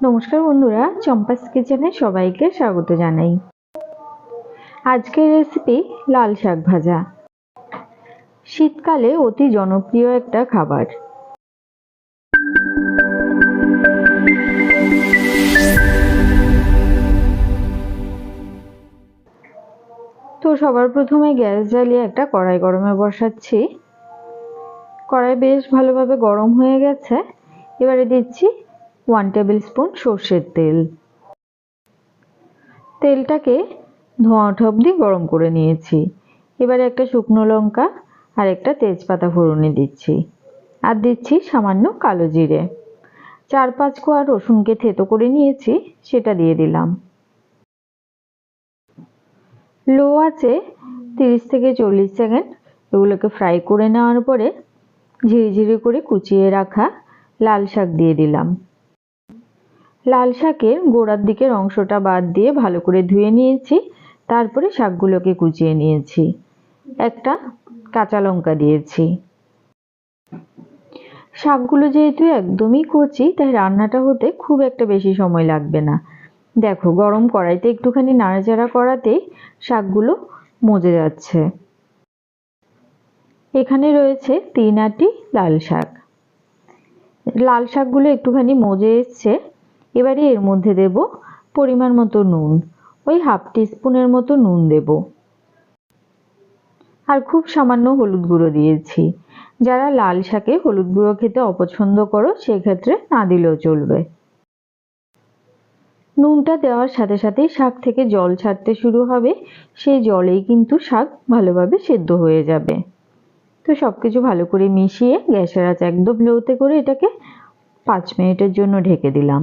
নমস্কার বন্ধুরা, চম্পাস কিচেনে সবাইকে স্বাগত জানাই। আজকের রেসিপি লাল শাক ভাজা। শীতকালে অতি জনপ্রিয় একটা খাবার। তো সবার প্রথমে গ্যাস জ্বালিয়ে একটা কড়াই গরমে বসাচ্ছি। কড়াই বেশ ভালোভাবে গরম হয়ে গেছে। এবারে দিচ্ছি ওয়ান টেবিল স্পুন সর্ষের তেল। তেলটাকে ধোঁয়া ওঠা অবধি গরম করে নিয়েছি। এবারে একটা শুকনো লঙ্কা আর একটা তেজপাতা ফোড়নে দিচ্ছি। আর দিচ্ছি সামান্য কালো জিরে। চার পাঁচ কোয়া রসুনকে থেতো করে নিয়েছি, সেটা দিয়ে দিলাম। লো আছে তিরিশ থেকে চল্লিশ সেকেন্ড এগুলোকে ফ্রাই করে নেওয়ার পরে ঝিরিঝিরি করে কুচিয়ে রাখা লাল শাক দিয়ে দিলাম। লাল শাকের গোড়ার দিকের অংশটা বাদ দিয়ে ভালো করে ধুয়ে নিয়েছি। তারপরে শাকগুলোকে কুচিয়ে নিয়েছি। একটা কাঁচা লঙ্কা দিয়েছি। শাকগুলো যেহেতু একদমই কচি, তাই রান্নাটা হতে খুব একটা বেশি সময় লাগবে না। দেখো, গরম কড়াইতে একটুখানি নাড়াচাড়া করাতেই শাকগুলো মজে যাচ্ছে। এখানে রয়েছে তিন আটি লাল শাক। লাল শাকগুলো একটুখানি মজে এসছে। এবারে এর মধ্যে দেব পরিমাণ মতো নুন। ওই হাফ টিস্পুনের মতো নুন দেব। আর খুব সামান্য হলুদ গুঁড়ো দিয়েছি। যারা লাল শাকে হলুদ গুঁড়ো খেতে অপছন্দ করো, সেক্ষেত্রে না দিলেও চলবে। নুনটা দেওয়ার সাথে সাথেই শাক থেকে জল ছাড়তে শুরু হবে। সেই জলেই কিন্তু শাক ভালোভাবে সেদ্ধ হয়ে যাবে। তো সব কিছু ভালো করে মিশিয়ে গ্যাসের আঁচ একদম লোতে করে এটাকে পাঁচ মিনিটের জন্য ঢেকে দিলাম।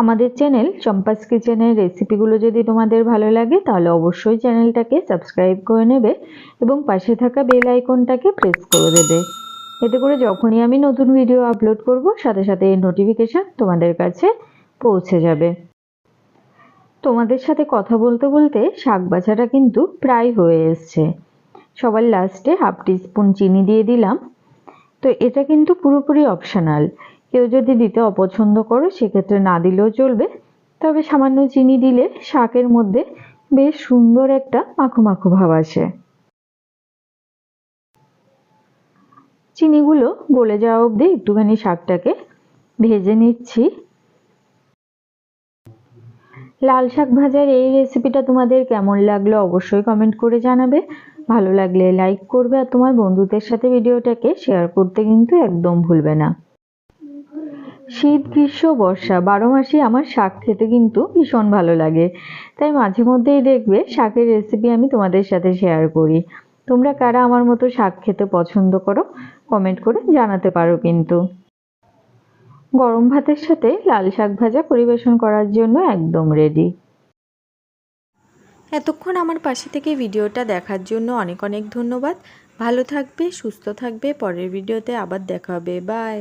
আমাদের চ্যানেল চম্পাস কিচেনের রেসিপিগুলো যদি তোমাদের ভালো লাগে, তাহলে অবশ্যই চ্যানেলটাকে সাবস্ক্রাইব করে নেবে এবং পাশে থাকা বেল আইকনটাকে প্রেস করে দেবে। এতে করে যখনই আমি নতুন ভিডিও আপলোড করব, সাথে সাথে এই নোটিফিকেশান তোমাদের কাছে পৌঁছে যাবে। তোমাদের সাথে কথা বলতে বলতে শাক বাছাটা কিন্তু প্রায় হয়ে এসছে। সবার লাস্টে হাফ টিস্পুন চিনি দিয়ে দিলাম। তো এটা কিন্তু পুরোপুরি অপশনাল কেউ যদি দিতে অপছন্দ করো, সেক্ষেত্রে না দিলেও চলবে। তবে সামান্য চিনি দিলে শাকের মধ্যে বেশ সুন্দর একটা মাখো মাখো ভাব আসে। চিনিগুলো গলে যাওয়া অবধি একটুখানি শাকটাকে ভেজে নিচ্ছি। লাল শাক ভাজার এই রেসিপিটা তোমাদের কেমন লাগল অবশ্যই কমেন্ট করে জানাবে। ভালো লাগলে লাইক করবে আর তোমার বন্ধুদের সাথে ভিডিওটাকে শেয়ার করতে কিন্তু একদম ভুলবে না। শীত, গ্রীষ্ম, বর্ষা, বারো মাসই আমার শাক খেতে কিন্তু ভীষণ ভালো লাগে। তাই মাঝে মধ্যেই দেখবে শাকের রেসিপি আমি তোমাদের সাথে শেয়ার করি। তোমরা কারা আমার মতো শাক খেতে পছন্দ করো কমেন্ট করে জানাতে পারো কিন্তু। গরম ভাতের সাথে লাল শাক ভাজা পরিবেশন করার জন্য একদম রেডি এতক্ষণ আমার পাশে থেকে ভিডিওটা দেখার জন্য অনেক অনেক ধন্যবাদ। ভালো থাকবে, সুস্থ থাকবে। পরের ভিডিওতে আবার দেখা হবে। বাই